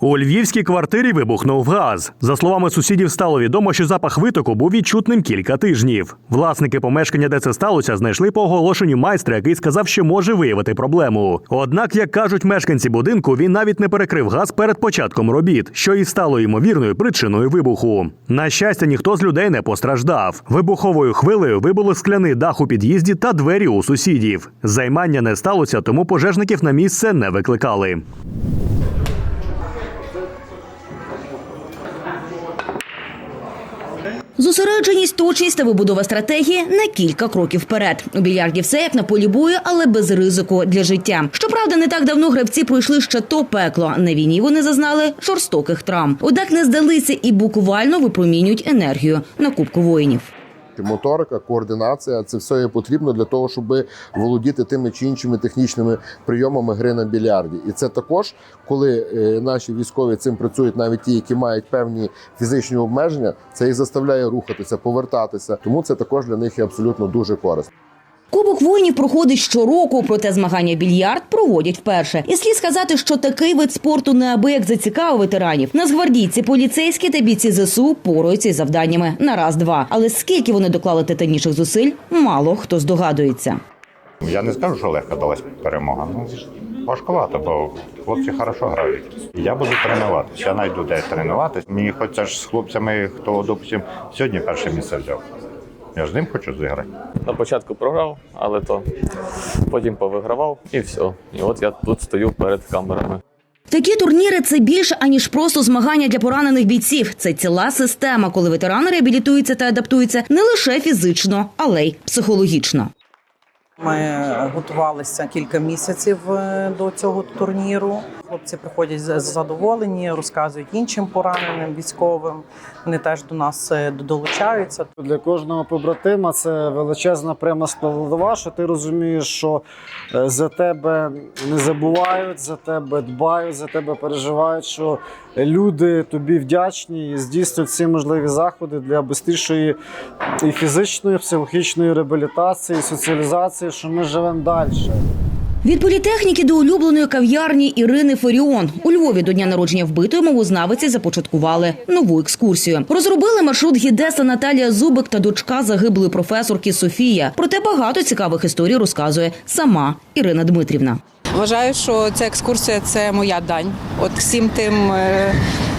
У львівській квартирі вибухнув газ. За словами сусідів, стало відомо, що запах витоку був відчутним кілька тижнів. Власники помешкання, де це сталося, знайшли по оголошенню майстра, який сказав, що може виявити проблему. Однак, як кажуть мешканці будинку, він навіть не перекрив газ перед початком робіт, що і стало ймовірною причиною вибуху. На щастя, ніхто з людей не постраждав. Вибуховою хвилею вибуло скляний дах у під'їзді та двері у сусідів. Займання не сталося, тому пожежників на місце не викликали. Зосередженість, точність та вибудова стратегії на кілька кроків вперед. У більярді все як на полі бою, але без ризику для життя. Щоправда, не так давно гравці пройшли ще то пекло. На війні вони зазнали жорстоких травм. Однак не здалися і буквально випромінюють енергію на кубку воїнів. Моторика, координація це все є потрібно для того, щоб володіти тими чи іншими технічними прийомами гри на більярді. І це також, коли е, наші військові цим працюють, навіть ті, які мають певні фізичні обмеження, це їх заставляє рухатися, повертатися. Тому це також для них є абсолютно дуже корисно. Кубок воїнів проходить щороку, проте змагання більярд проводять вперше. І слід сказати, що такий вид спорту неабияк зацікавив ветеранів. Нацгвардійці, поліцейські та бійці ЗСУ пораються із завданнями на раз-два. Але скільки вони доклали титанічних зусиль, мало хто здогадується. Я не скажу, що легко далась перемога. Ну важкувато, бо хлопці хорошо грають. Я буду тренуватися. Я знайду де тренуватися. Мені хочеться ж з хлопцями, хто допустим, сьогодні перше місце взяв. Я ж з ним хочу зіграти. На початку програв, але то потім повигравав і все. І от я тут стою перед камерами. Такі турніри це більше аніж просто змагання для поранених бійців. Це ціла система, коли ветерани реабілітуються та адаптуються не лише фізично, але й психологічно. Ми готувалися кілька місяців е, до цього турніру. Хлопці приходять задоволені, розказують іншим пораненим військовим. Вони теж до нас е, долучаються. Для кожного побратима це величезна пряма складова, що ти розумієш, що е, за тебе не забувають, за тебе дбають, за тебе переживають, що люди тобі вдячні і здійснюють всі можливі заходи для швидшої і фізичної, і психологічної реабілітації, і соціалізації, що ми живемо далі. Від політехніки до улюбленої кав'ярні Ірини Феріон у Львові до дня народження вбитої мовознавиці започаткували нову екскурсію. Розробили маршрут гідеса Наталія Зубик та дочка загиблої професорки Софія. Проте багато цікавих історій розказує сама Ірина Дмитрівна. Вважаю, що ця екскурсія це моя дань. От всім тим е,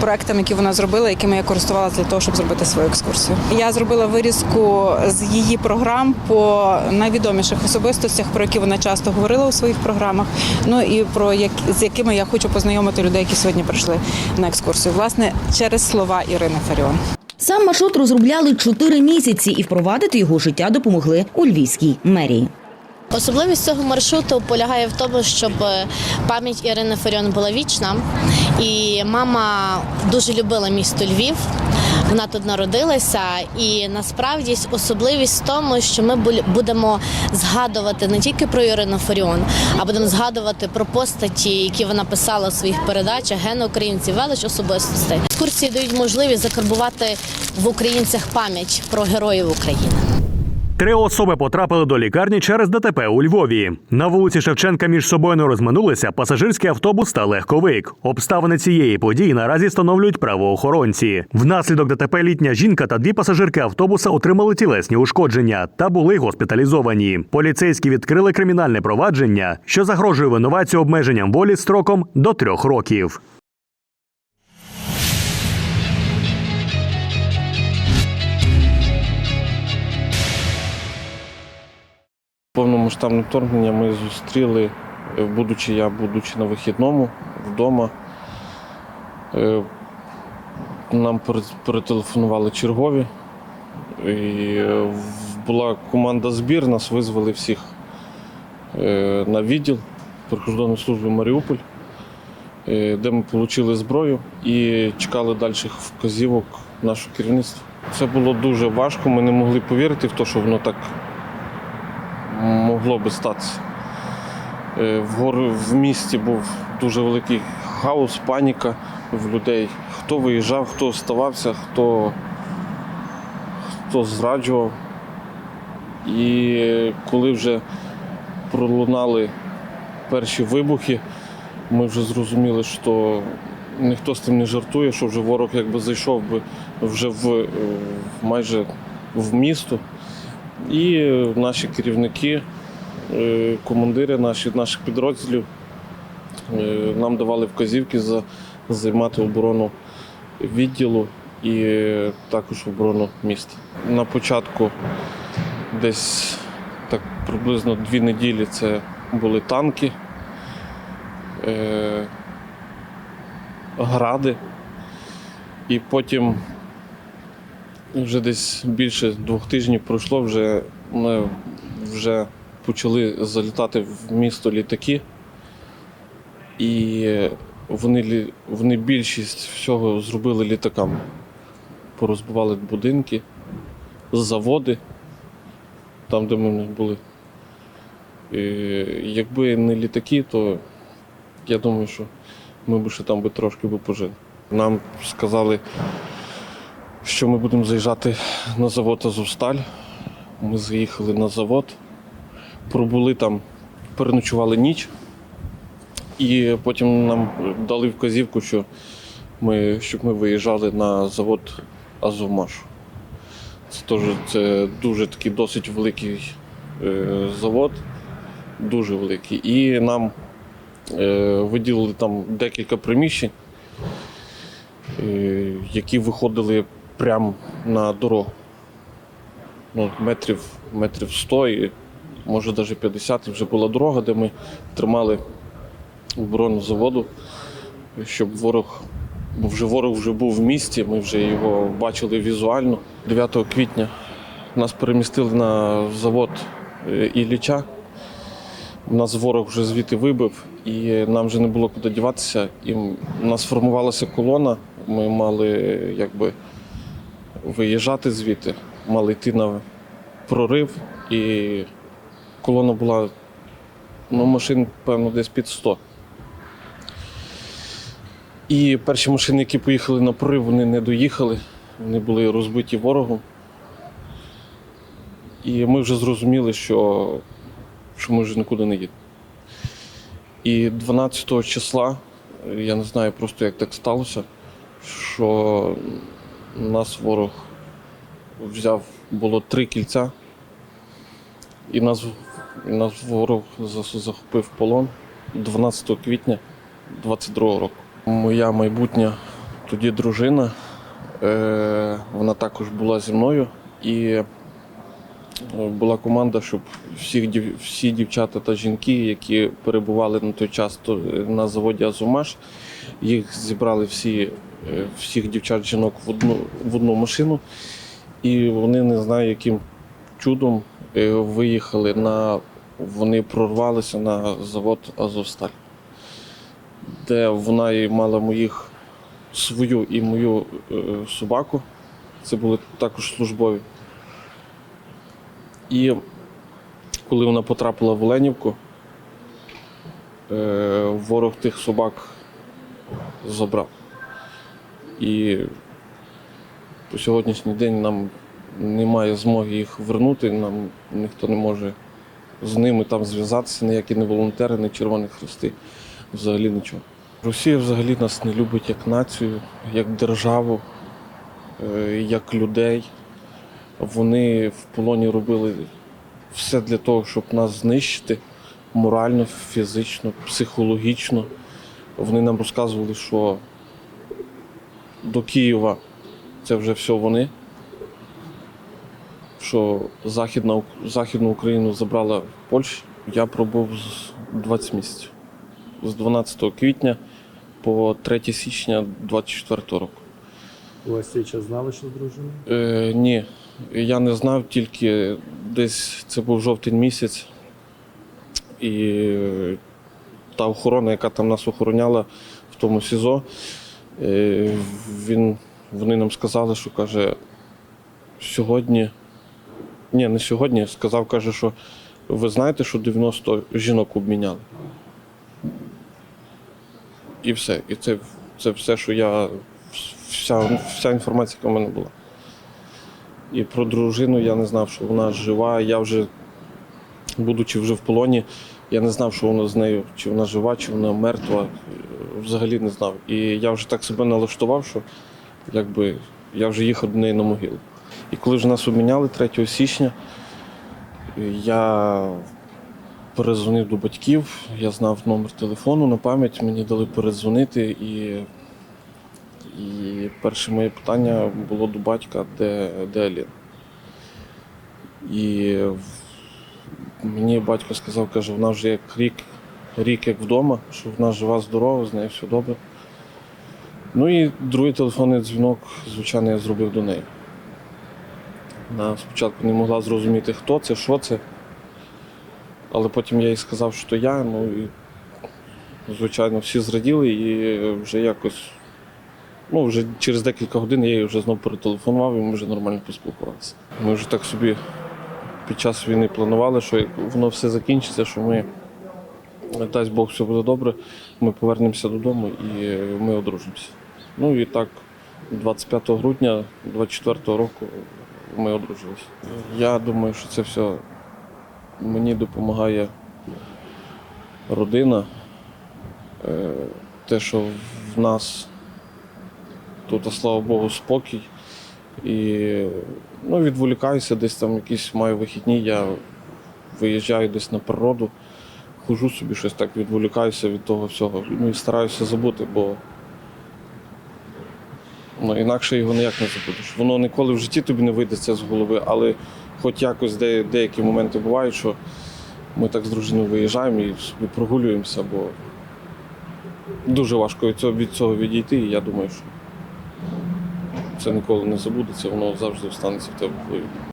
проектам, які вона зробила, якими я користувалася для того, щоб зробити свою екскурсію. Я зробила вирізку з її програм по найвідоміших особистостях, про які вона часто говорила у своїх програмах. Ну і про як з якими я хочу познайомити людей, які сьогодні прийшли на екскурсію. Власне, через слова Ірини Фаріон. Сам маршрут розробляли чотири місяці і впровадити його життя допомогли у львівській мерії. Особливість цього маршруту полягає в тому, щоб е, пам'ять Ірини Фаріон була вічна. І мама дуже любила місто Львів. Вона тут народилася, і насправді особливість в тому, що ми будемо згадувати не тільки про Ірину Фаріон, а будемо згадувати про постаті, які вона писала у своїх передачах, ген українців, велич особистостей. Екскурсії дають можливість закарбувати в українцях пам'ять про героїв України. Три особи потрапили до лікарні через ДТП у Львові. На вулиці Шевченка між собою не розминулися пасажирський автобус та легковик. Обставини цієї події наразі встановлюють правоохоронці. Внаслідок ДТП літня жінка та дві пасажирки автобуса отримали тілесні ушкодження та були госпіталізовані. Поліцейські відкрили кримінальне провадження, що загрожує винуватцю обмеженням волі строком до трьох років. Повномасштабне вторгнення ми зустріли, е, будучи я, будучи на вихідному вдома. Е, Нам перетелефонували чергові. І е, була команда збір, нас визвали всіх на відділ прикордонної служби Маріуполь, де ми отримали зброю і чекали дальших вказівок нашого керівництва. Це було дуже важко, ми не могли повірити в те, що воно так могло би статися. Е, В, гор- в місті був дуже великий хаос, паніка в людей. Хто виїжджав, хто оставався, хто, хто зраджував. І коли вже пролунали перші вибухи, ми вже зрозуміли, що ніхто з тим не жартує, що вже ворог якби зайшов би вже в, е, майже в місто. І наші керівники, командири наші, наших підрозділів е, нам давали вказівки за займати оборону відділу і е, також оборону міста. На початку десь так приблизно дві неділі це були танки, е, гради, і потім вже десь більше двох тижнів пройшло, вже ми вже почали залітати в місто літаки, і вони, вони більшість всього зробили літаками. Порозбивали будинки, заводи, там, де ми були. І якби не літаки, то я думаю, що ми б ще там би трошки би пожили. Нам сказали, що ми будемо заїжджати на завод Азовсталь. Ми заїхали на завод, пробули там, переночували ніч, і потім нам дали вказівку, що ми, щоб ми виїжджали на завод Азовмаш. Це теж це дуже такий досить великий е, завод, дуже великий. І нам е, виділили там декілька приміщень, е, які виходили прямо на дорогу. Ну, метрів, метрів 100 і може навіть 50 і вже була дорога, де ми тримали оборону заводу, щоб ворог, бо вже ворог вже був в місті, ми вже його бачили візуально. 9 квітня нас перемістили на завод е, Ілліча. Нас ворог вже звідти вибив, і нам вже не було куди діватися. І у нас формувалася колона. Ми мали якби виїжджати звідти, мали йти на прорив, і колона була ну, машин, певно, десь під 100. І перші машини, які поїхали на прорив, вони не доїхали, вони були розбиті ворогом. І ми вже зрозуміли, що, що ми вже нікуди не їдемо. І 12 числа, я не знаю просто як так сталося, що нас ворог взяв, було три кільця, і нас, нас ворог захопив полон 12 квітня 22 року. Моя майбутня тоді дружина, е, вона також була зі мною. І е, була команда, щоб всіх, всі дівчата та жінки, які перебували на той час на заводі Азумаш, їх зібрали всі, е, всіх дівчат жінок в одну, в одну машину. І вони не знаю, яким чудом е, виїхали на. Вони прорвалися на завод Азовсталь, де вона і мала моїх свою і мою е, собаку. Це були також службові. І коли вона потрапила в Оленівку, е, ворог тих собак забрав. І по сьогоднішній день нам немає змоги їх вернути, нам ніхто не може з ними там зв'язатися, ніякі не волонтери, ні Червоні Хрести, взагалі нічого. Росія взагалі нас не любить як націю, як державу, е, як людей. Вони в полоні робили все для того, щоб нас знищити морально, фізично, психологічно. Вони нам розказували, що до Києва це вже все вони. Що Західна, Західну Україну забрала Польща. Я пробув з 20 місяців. З 12 квітня по 3 січня 24 року. У вас цей час знали, що з дружиною? Е, ні, я не знав, тільки десь це був жовтень місяць. І та охорона, яка там нас охороняла в тому СІЗО, е, він, вони нам сказали, що каже, сьогодні. Ні, не сьогодні. Сказав, каже, що ви знаєте, що 90 жінок обміняли. І все. І це, це все, що я. Вся, вся інформація, яка в мене була. І про дружину я не знав, що вона жива. Я вже, будучи вже в полоні, Я не знав, що воно з нею, чи вона жива, чи вона мертва. Взагалі не знав. І я вже так себе налаштував, що якби я вже їхав до неї на могилу. І коли вже нас обміняли 3 січня, я перезвонив до батьків, я знав номер телефону на пам'ять, мені дали передзвонити і. І перше моє питання було до батька, де, де Аліна. І мені батько сказав, каже, вона вже як рік, рік як вдома, що вона жива, здорова, з нею все добре. Ну і другий телефонний дзвінок, звичайно, я зробив до неї. Вона спочатку не могла зрозуміти, хто це, що це. Але потім я їй сказав, що я. Ну і, звичайно, всі зраділи і вже якось. Ну, вже через декілька годин я їй вже знову перетелефонував і ми вже нормально поспілкувалися. Ми вже так собі під час війни планували, що як воно все закінчиться, що ми, дасть Бог, все буде добре, ми повернемося додому і ми одружимося. Ну і так, 25 грудня 24 року ми одружилися. Я думаю, що це все мені допомагає родина. Е, Те, що в нас тут, слава Богу, спокій. І ну, відволікаюся, десь там якісь маю вихідні, я виїжджаю десь на природу, хожу собі щось так, відволікаюся від того всього. Ну і стараюся забути, бо ну, інакше його ніяк не забудеш. Воно ніколи в житті тобі не вийдеться з голови, але хоч якось де, деякі моменти бувають, що ми так з дружиною виїжджаємо і прогулюємося, бо дуже важко від цього, від цього відійти, і я думаю, що це ніколи не забудеться, воно завжди останеться в тебе в голові.